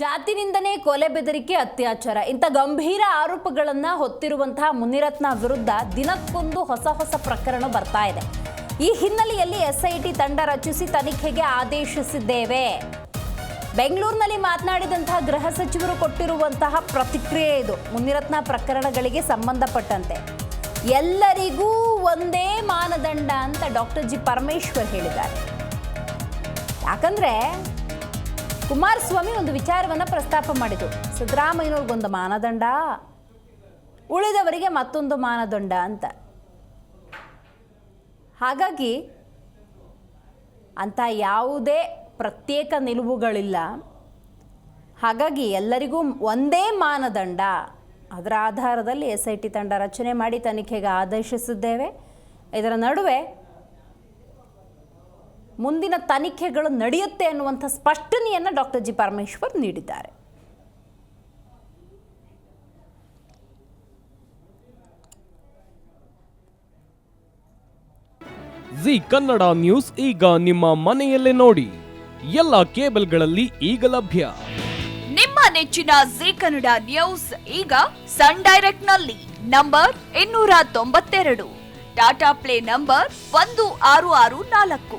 ಜಾತಿನಿಂದನೇ ಕೊಲೆ ಬೆದರಿಕೆ ಅತ್ಯಾಚಾರ. ಇಂಥ ಗಂಭೀರ ಆರೋಪಗಳನ್ನು ಹೊತ್ತಿರುವಂತಹ ಮುನಿರತ್ನ ವಿರುದ್ಧ ದಿನಕ್ಕೊಂದು ಹೊಸ ಹೊಸ ಪ್ರಕರಣ ಬರ್ತಾ ಇದೆ. ಈ ಹಿನ್ನೆಲೆಯಲ್ಲಿ ಎಸ್ಐಟಿ ತಂಡ ರಚಿಸಿ ತನಿಖೆಗೆ ಆದೇಶಿಸಿದ್ದೇವೆ. ಬೆಂಗಳೂರಿನಲ್ಲಿ ಮಾತನಾಡಿದಂತಹ ಗೃಹ ಸಚಿವರು ಕೊಟ್ಟಿರುವಂತಹ ಪ್ರತಿಕ್ರಿಯೆ ಇದು. ಮುನಿರತ್ನ ಪ್ರಕರಣಗಳಿಗೆ ಸಂಬಂಧಪಟ್ಟಂತೆ. ಎಲ್ಲರಿಗೂ ಒಂದೇ ಮಾನದಂಡ ಅಂತ ಡಾಕ್ಟರ್ ಜಿ ಪರಮೇಶ್ವರ್ ಹೇಳಿದ್ದಾರೆ. ಯಾಕಂದ್ರೆ ಕುಮಾರಸ್ವಾಮಿ ಒಂದು ವಿಚಾರವನ್ನು ಪ್ರಸ್ತಾಪ ಮಾಡಿದರು. ಸಿದ್ದರಾಮಯ್ಯನವ್ರಿಗೊಂದು ಮಾನದಂಡ, ಉಳಿದವರಿಗೆ ಮತ್ತೊಂದು ಮಾನದಂಡ ಅಂತ. ಹಾಗಾಗಿ ಅಂಥ ಯಾವುದೇ ಪ್ರತ್ಯೇಕ ನಿಲುವುಗಳಿಲ್ಲ. ಹಾಗಾಗಿ ಎಲ್ಲರಿಗೂ ಒಂದೇ ಮಾನದಂಡ. ಅದರ ಆಧಾರದಲ್ಲಿ ಎಸ್ ಐ ಟಿ ತಂಡ ರಚನೆ ಮಾಡಿ ತನಿಖೆಗೆ ಆದೇಶಿಸಿದ್ದೇವೆ. ಇದರ ನಡುವೆ ಮುಂದಿನ ತನಿಖೆಗಳು ನಡೆಯುತ್ತೆ ಅನ್ನುವಂಥ ಸ್ಪಷ್ಟನೆಯನ್ನು ಡಾಕ್ಟರ್ ಜಿ ಪರಮೇಶ್ವರ್ ನೀಡಿದ್ದಾರೆ. ಜಿ ಕನ್ನಡ ನ್ಯೂಸ್ ಈಗ ನಿಮ್ಮ ಮನೆಯಲ್ಲೇ ನೋಡಿ. ಎಲ್ಲ ಕೇಬಲ್ಗಳಲ್ಲಿ ಈಗ ಲಭ್ಯ. ನಿಮ್ಮ ನೆಚ್ಚಿನ ಜಿ ಕನ್ನಡ ನ್ಯೂಸ್ ಈಗ ಸನ್ ಡೈರೆಕ್ಟ್ನಲ್ಲಿ ನಂಬರ್ ಇನ್ನೂರ ತೊಂಬತ್ತೆರಡು. ಟಾಟಾ ಪ್ಲೇ ನಂಬರ್ ಒಂದು ಆರು ಆರು ನಾಲ್ಕು.